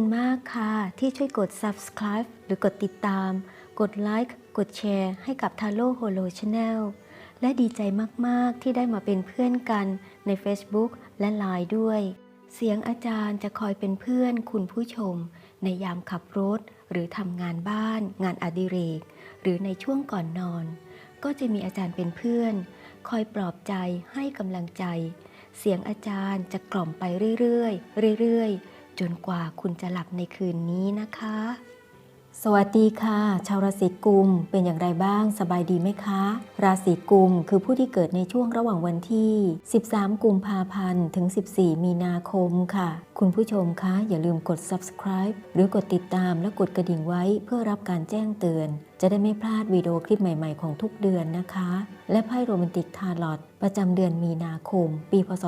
คุณมากค่ะที่ช่วยกด subscribe หรือกดติดตาม กดไลค์ กดแชร์ให้กับ t a r o h o l o Channel และดีใจมาก ๆ ที่ได้มาเป็นเพื่อนกันใน Facebook และ Line ด้วย เสียงอาจารย์จะคอยเป็นเพื่อนคุณผู้ชม ในยามขับรถ หรือทำงานบ้าน งานอดิเรก หรือในช่วงก่อนนอน ก็จะมีอาจารย์เป็นเพื่อน คอยปลอบใจให้กำลังใจ เสียงอาจารย์จะกล่อมไปเรื่อย ๆ เรื่อย ๆ จนกว่าคุณจะหลับในคืนนี้นะคะ สวัสดีค่ะ ชาวราศีกุมเป็นอย่างไรบ้างสบายดีไหมคะ ราศีกุมคือผู้ที่เกิดในช่วงระหว่างวันที่ 13 กุมภาพันธ์ถึง 14 มีนาคมค่ะ คุณผู้ชมคะ อย่าลืมกด subscribe หรือกดติดตามและกดกระดิ่งไว้เพื่อรับการแจ้งเตือน จะได้ไม่พลาดวิดีโอคลิปใหม่ๆของทุกเดือนนะคะ และไพ่โรแมนติกทาร์ลอตประจำเดือนมีนาคม ปีพศ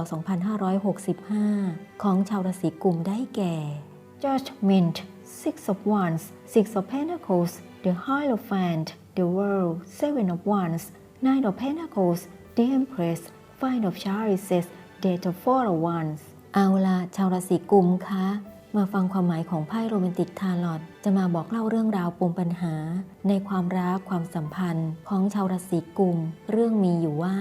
2565 ของชาวราศีกุมได้แก่ Judgment Six of Wands Six of Pentacles The Hierophant The World Seven of Wands Nine of Pentacles The Empress Five of Chalices Death of Four of Wands เอาละชาวราศีกุมคะมาฟังความหมายของไพ่โรแมนติกทาร์ลอตจะมาบอกเล่าเรื่องราวปมปัญหา ในความรักความสัมพันธ์ของชาวราศีกุม เรื่องมีอยู่ว่า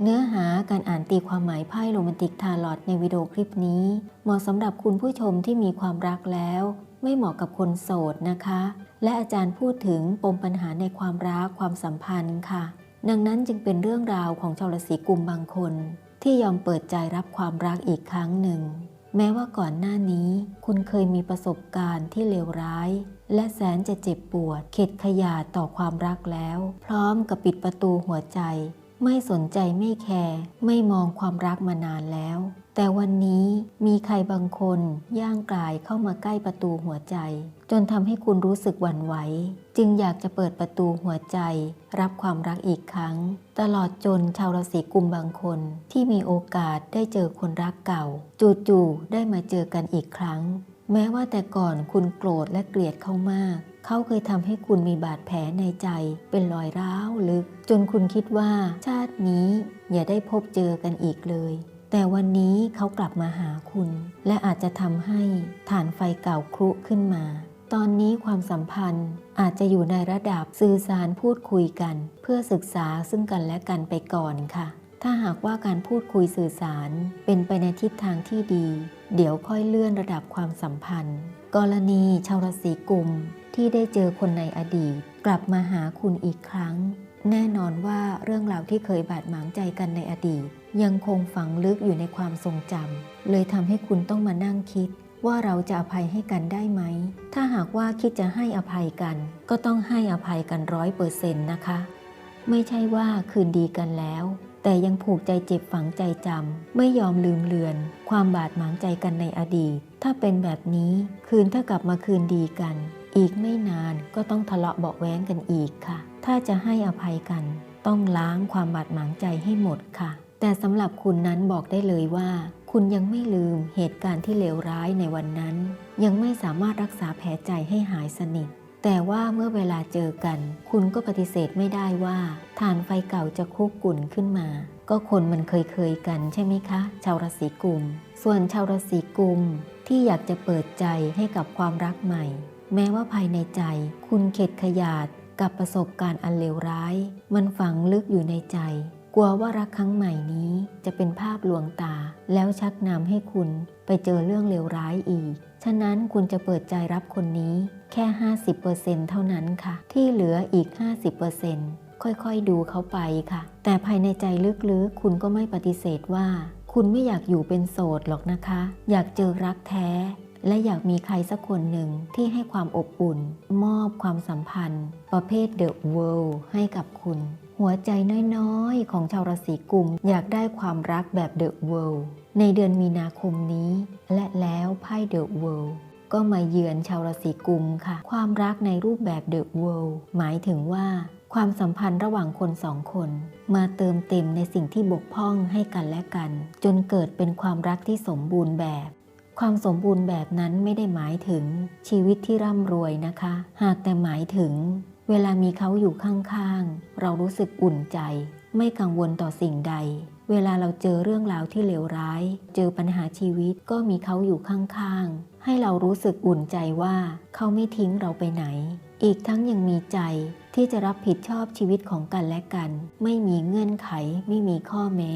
เนื้อหาการอ่านตีความหมายไพ่โรแมนติกทาร์ลอตในวิดีโอคลิปนี้ เหมาะสำหรับคุณผู้ชมที่มีความรักแล้ว ไม่เหมาะกับคนโสดนะคะ และอาจารย์พูดถึงปมปัญหาในความรักความสัมพันธ์ค่ะ ดังนั้นจึงเป็นเรื่องราวของชาวราศีกุมบางคน ที่ยอมเปิดใจรับความรักอีกครั้งหนึ่ง แม้ว่าก่อนหน้านี้ คุณเคยมีประสบการณ์ที่เลวร้าย และแสนจะเจ็บปวด เข็ดขยาดต่อความรักแล้ว พร้อมกับปิดประตูหัวใจ ไม่สนใจไม่แคร์ไม่มองความรักมานานแล้ว แต่วันนี้มีใครบางคนย่างกลายเข้ามาใกล้ประตูหัวใจ จนทำให้คุณรู้สึกหวั่นไหวจึงอยากจะเปิดประตูหัวใจ รับความรักอีกครั้ง ตลอดจนชาวราศีกุมบางคน ที่มีโอกาสได้เจอคนรักเก่า จู่ๆได้มาเจอกันอีกครั้ง แม้ว่าแต่ก่อนคุณโกรธและเกลียดเขามาก เขาเคยทำให้คุณมีบาดแผลในใจ เป็นรอยร้าวลึก จนคุณคิดว่า ชาตินี้อย่าได้พบเจอกันอีกเลย แต่วันนี้เขากลับมาหาคุณ และอาจจะทำให้ฐานไฟเก่าครุขึ้นมา ตอนนี้ความสัมพันธ์อาจจะอยู่ในระดับสื่อสารพูดคุยกัน เพื่อศึกษาซึ่งกันและกันไปก่อนค่ะ ถ้าหากว่าการพูดคุยสื่อสาร เป็นไปในทิศทางที่ดี เดี๋ยวค่อยเลื่อนระดับความสัมพันธ์ กรณีชาวราศีกุม ที่ได้เจอคนในอดีต กลับมาหาคุณอีกครั้ง แน่นอนว่าเรื่องราวที่เคยบาดหมางใจกันในอดีต ยังคงฝังลึกอยู่ในความทรงจำเลยทำให้คุณต้องมานั่งคิด ว่าเราจะอภัยให้กันได้ไหม ถ้าหากว่าคิดจะให้อภัยกัน ก็ต้องให้อภัยกันร้อยเปอร์เซ็นต์นะคะ ไม่ใช่ว่าคืนดีกันแล้วแต่ยังผูกใจเจ็บฝังใจจำไม่ยอมลืมเลือน ความบาดหมางใจกันในอดีต ถ้าเป็นแบบนี้คืนถ้ากลับมาคืนดีกัน อีกไม่นานก็ต้องทะเลาะเบาะแว้งกันอีกค่ะ ถ้าจะให้อภัยกัน ต้องล้างความบาดหมางใจให้หมดค่ะ แต่สำหรับคุณนั้นบอกได้เลยว่า คุณยังไม่ลืมเหตุการณ์ที่เลวร้ายในวันนั้น ยังไม่สามารถรักษาแผลใจให้หายสนิท แต่ว่าเมื่อเวลาเจอกัน คุณก็ปฏิเสธไม่ได้ว่าฐานไฟเก่าจะคุกกุ่นขึ้นมา ก็คนมันเคยเคยๆกันใช่ไหมคะ ชาวราศีกุม ส่วนชาวราศีกุมที่อยากจะเปิดใจให้กับความรักใหม่ แม้ว่าภายในใจ คุณเข็ดขยาดกับประสบการณ์อันเลวร้าย มันฝังลึกอยู่ในใจ กลัวว่ารักครั้งใหม่นี้จะเป็นภาพลวงตา แล้วชักนำให้คุณไปเจอเรื่องเลวร้ายอีก ฉะนั้นคุณจะเปิดใจรับคนนี้แค่ 50%เท่านั้นค่ะ ที่เหลืออีก 50%ค่อยๆดูเขาไปค่ะ แต่ภายในใจลึกๆ คุณก็ไม่ปฏิเสธว่า คุณไม่อยากอยู่เป็นโสดหรอกนะคะ อยากเจอรักแท้ และอยากมีใครสักคนหนึ่งที่ให้ความอบอุ่น มอบความสัมพันธ์ ประเภทเดอะเวิลด์ให้กับคุณ หัวใจน้อยๆ ของชาวราศีกุม อยากได้ความรักแบบเดอะเวิลด์ในเดือนมีนาคมนี้ และแล้วไพ่เดอะเวิลด์ก็มาเยือนชาวราศีกุมค่ะ ความรักในรูปแบบเดอะเวิลด์หมายถึงว่าความสัมพันธ์ระหว่างคนสองคน มาเติมเต็มในสิ่งที่บกพร่องให้กันและกัน จนเกิดเป็นความรักที่สมบูรณ์แบบ ความสมบูรณ์แบบนั้นไม่ได้หมายถึงชีวิตที่ร่ำรวยนะคะ หากแต่หมายถึง เวลามีเขาอยู่ข้างๆ เรารู้สึกอุ่นใจ ไม่กังวลต่อสิ่งใด เวลาเราเจอเรื่องราวที่เลวร้าย เจอปัญหาชีวิตก็มีเขาอยู่ข้างๆ ให้เรารู้สึกอุ่นใจว่าเขาไม่ทิ้งเราไปไหน อีกทั้งยังมีใจที่จะรับผิดชอบชีวิตของกันและกัน ไม่มีเงื่อนไข ไม่มีข้อแม้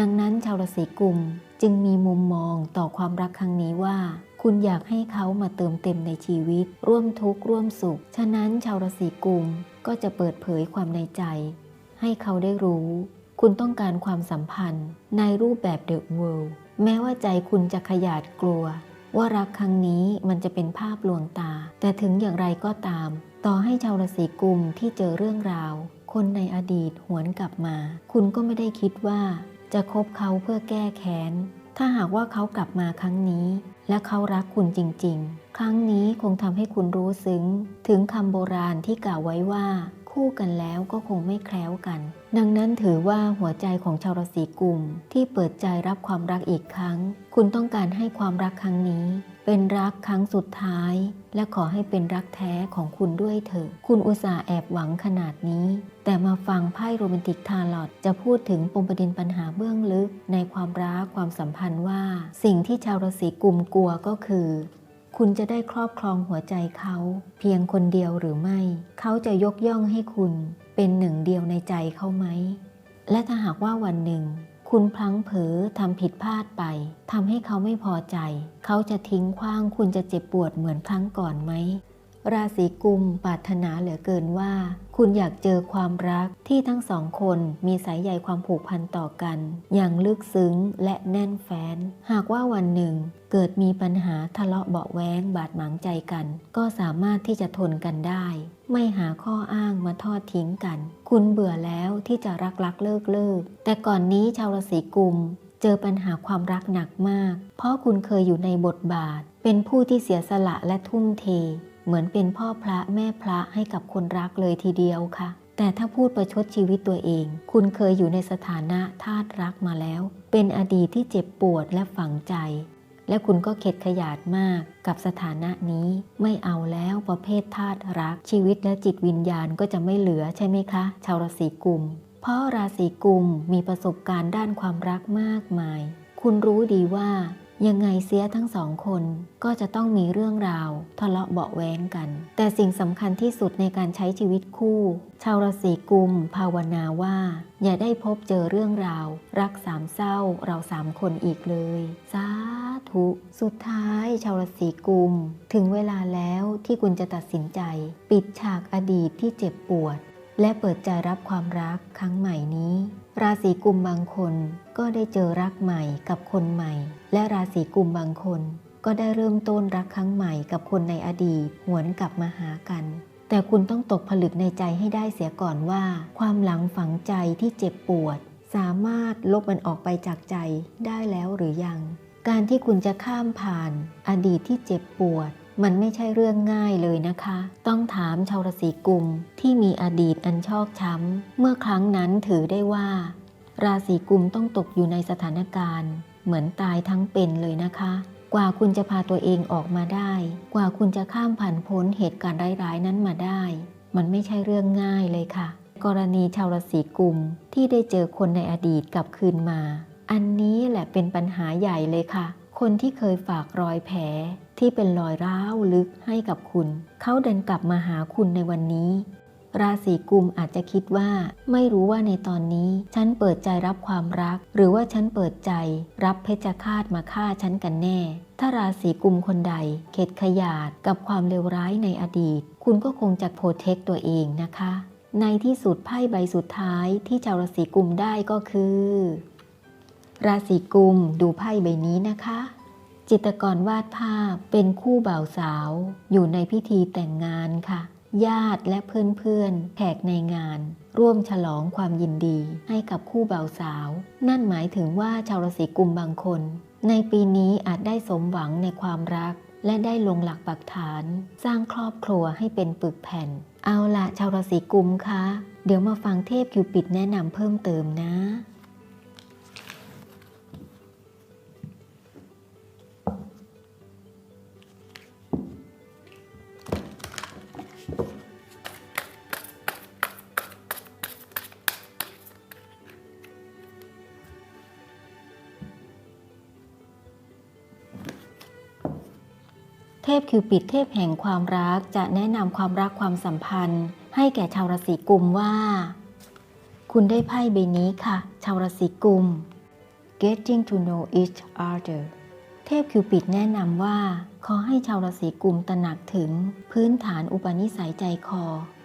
ดังนั้นชาวราศีกุมจึงมีมุมมองต่อความรักครั้งนี้ว่า คุณอยากให้เขามาเติมเต็มในชีวิต ร่วมทุกข์ร่วมสุข ฉะนั้นชาวราศีกุมก็จะเปิดเผยความในใจ ให้เขาได้รู้ คุณต้องการความสัมพันธ์ในรูปแบบเดอะเวิลด์แม้ว่าใจคุณจะขยาดกลัว ว่ารักครั้งนี้มันจะเป็นภาพลวงตา แต่ถึงอย่างไรก็ตาม ต่อให้ชาวราศีกุมที่เจอเรื่องราว คนในอดีตหวนกลับมา คุณก็ไม่ได้คิดว่า จะคบเขาเพื่อแก้แค้น ถ้าหากว่าเขากลับมาครั้งนี้ และเขารักคุณจริง ๆ ครั้งนี้คงทำให้คุณรู้ซึ้ง ถึงคำโบราณที่กล่าวไว้ว่า คู่กันแล้วก็คงไม่แคล้วกัน ดังนั้นถือว่าหัวใจของชาวราศีกุมที่เปิดใจรับความรักอีกครั้ง คุณต้องการให้ความรักครั้งนี้ เป็นรักครั้งสุดท้าย และขอให้เป็นรักแท้ของคุณด้วยเถอะ คุณอุตส่าห์แอบหวังขนาดนี้ แต่มาฟังไพ่โรแมนติกทาร์ลอตจะพูดถึงปมประเด็นปัญหาเบื้องลึก ในความรักความสัมพันธ์ว่า สิ่งที่ชาวราศีกุมกลัวก็คือ คุณจะได้ครอบครองหัวใจเขา เพียงคนเดียวหรือไม่ เขาจะยกย่องให้คุณ เป็นหนึ่งเดียวในใจเขาไหม และถ้าหากว่าวันหนึ่ง คุณพลังเผลอทำผิดพลาดไปทำให้เขาไม่พอใจ เขาจะทิ้งขว้างคุณจะเจ็บปวดเหมือนครั้งก่อนไหม ราศีกุมปรารถนาเหลือเกินว่า คุณอยากเจอความรักที่ทั้งสองคนมีสายใยความผูกพันต่อกัน อย่างลึกซึ้งและแน่นแฟ้น หากว่าวันหนึ่ง เกิดมีปัญหาทะเลาะเบาะแว้งบาดหมางใจกัน ก็สามารถที่จะทนกันได้ ไม่หาข้ออ้างมาทอดทิ้งกัน คุณเบื่อแล้วที่จะรักรักเลิกเลิกแต่ก่อนนี้ชาวราศีกุมเจอปัญหาความรักหนักมาก เพราะคุณเคยอยู่ในบทบาท เป็นผู้ที่เสียสละและทุ่มเท เหมือนเป็นพ่อพระแม่พระให้กับคนรักเลยทีเดียวค่ะ แต่ถ้าพูดประชดชีวิตตัวเอง คุณเคยอยู่ในสถานะทาสรักมาแล้ว เป็นอดีตที่เจ็บปวดและฝังใจ และคุณก็เข็ดขยาดมากกับสถานะนี้ ไม่เอาแล้วประเภททาสรัก ชีวิตและจิตวิญญาณก็จะไม่เหลือใช่ไหมคะ ชาวราศีกุม เพราะราศีกุมมีประสบการณ์ด้านความรักมากมาย คุณรู้ดีว่า ยังไงเสียทั้งสองคนก็จะต้องมีเรื่องราว ทะเลาะเบาะแว้งกัน แต่สิ่งสำคัญที่สุดในการใช้ชีวิตคู่ ชาวราศีกุม ภาวนาว่า อย่าได้พบเจอเรื่องราว รักสามเศร้าเราสามคนอีกเลยสาธุสุดท้าย ชาวราศีกุม ถึงเวลาแล้วที่คุณจะตัดสินใจ ปิดฉากอดีตที่เจ็บปวด และเปิดใจรับความรักครั้งใหม่นี้ ราศีกุมบางคนก็ได้เจอรักใหม่กับคนใหม่ และราศีกุมบางคน ก็ได้เริ่มต้นรักครั้งใหม่กับคนในอดีตหวนกลับมาหากัน แต่คุณต้องตกผลึกในใจให้ได้เสียก่อนว่า ความหลังฝังใจที่เจ็บปวด สามารถลบมันออกไปจากใจได้แล้วหรือยัง การที่คุณจะข้ามผ่าน อดีตที่เจ็บปวด มันไม่ใช่เรื่องง่ายเลยนะคะ ต้องถามชาวราศีกุมที่มีอดีตอันชอกช้ำ เมื่อครั้งนั้นถือได้ว่า ราศีกุมต้องตกอยู่ในสถานการณ์ เหมือนตายทั้งเป็นเลยนะคะ กว่าคุณจะพาตัวเองออกมาได้ กว่าคุณจะข้ามผ่านพ้นเหตุการณ์ร้ายๆนั้นมาได้ มันไม่ใช่เรื่องง่ายเลยค่ะ กรณีชาวราศีกุมที่ได้เจอคนในอดีตกลับคืนมา อันนี้แหละเป็นปัญหาใหญ่เลยค่ะ คนที่เคยฝากรอยแผล ที่เป็นรอยร้าวลึกให้กับคุณ เขาเดินกลับมาหาคุณในวันนี้ ราศีกุมอาจจะคิดว่า ไม่รู้ว่าในตอนนี้ ฉันเปิดใจรับความรัก หรือว่าฉันเปิดใจ รับเพชฌฆาตมาฆ่าฉันกันแน่ ถ้าราศีกุมคนใด เข็ดขยาดกับความเลวร้ายในอดีต คุณก็คงจะโปรเทคตัวเองนะคะ ในที่สุดไพ่ใบสุดท้ายที่ชาวราศีกุมได้ก็คือ ราศีกุมดูไพ่ใบนี้นะคะ จิตกรวาดภาพเป็นคู่บ่าวสาวอยู่ในพิธีแต่งงานค่ะ ญาติและเพื่อนๆแขกในงาน ร่วมฉลองความยินดีให้กับคู่บ่าวสาว นั่นหมายถึงว่าชาวราศีกุมบางคน ในปีนี้อาจได้สมหวังในความรัก และได้ลงหลักปักฐาน สร้างครอบครัวให้เป็นปึกแผ่น เอาละชาวราศีกุมคะเดี๋ยวมาฟังเทพคิวปิดแนะนำเพิ่มเติมนะ เทพคิวปิดเทพแห่งความรักจะแนะนำความรักความสัมพันธ์ ให้แก่ชาวราศีกุมว่า คุณได้ไพ่ใบนี้ค่ะ ชาวราศีกุม getting to know each other เทพคิวปิดแนะนำว่า ขอให้ชาวราศีกุมตระหนักถึงพื้นฐานอุปนิสัยใจคอ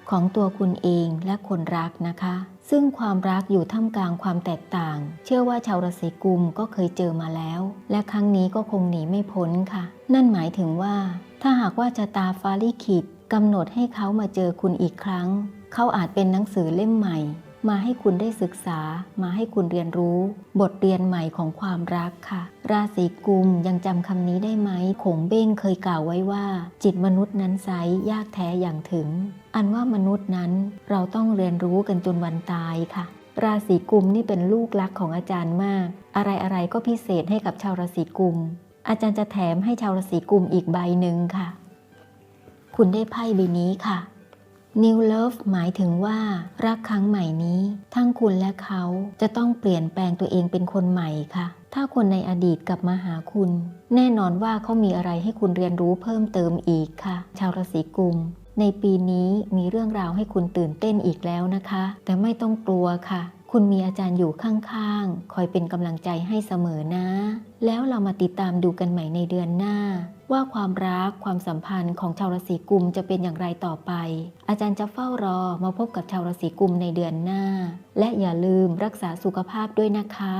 ของตัวคุณเองและคนรักนะคะ ซึ่งความรักอยู่ท่ามกลางความแตกต่าง เชื่อว่าชาวราศีกุมก็เคยเจอมาแล้ว และครั้งนี้ก็คงหนีไม่พ้นค่ะ นั่นหมายถึงว่า ถ้าหากว่าชะตาฟ้าลิขิตกำหนดให้เขามาเจอคุณอีกครั้ง เขาอาจเป็นหนังสือเล่มใหม่ มาให้คุณได้ศึกษา มาให้คุณเรียนรู้ บทเรียนใหม่ของความรักค่ะ ราศีกุมยังจำคำนี้ได้ไหมขงเบ้งเคยกล่าวไว้ว่า จิตมนุษย์นั้นไซยากแท้อย่างถึง อันว่ามนุษย์นั้นเราต้องเรียนรู้กันจนวันตายค่ะ ราศีกุมนี่เป็นลูกรักของอาจารย์มาก อะไรอะไรๆก็พิเศษให้กับชาวราศีกุม อาจารย์จะแถมให้ชาวราศีกุมอีกใบหนึ่งค่ะ คุณได้ไพ่ใบนี้ค่ะ New Love หมายถึงว่ารักครั้งใหม่นี้ ทั้งคุณและเขาจะต้องเปลี่ยนแปลงตัวเองเป็นคนใหม่ค่ะ ถ้าคนในอดีตกลับมาหาคุณ แน่นอนว่าเขามีอะไรให้คุณเรียนรู้เพิ่มเติมอีกค่ะ ชาวราศีกุมในปีนี้มีเรื่องราวให้คุณตื่นเต้นอีกแล้วนะคะ แต่ไม่ต้องกลัวค่ะ คุณมีอาจารย์อยู่ข้างๆ คอยเป็นกำลังใจให้เสมอนะ แล้วเรามาติดตามดูกันใหม่ในเดือนหน้า ว่าความรักความสัมพันธ์ของชาวราศีกุมจะเป็นอย่างไรต่อไป อาจารย์จะเฝ้ารอมาพบกับชาวราศีกุมในเดือนหน้า และอย่าลืมรักษาสุขภาพด้วยนะคะ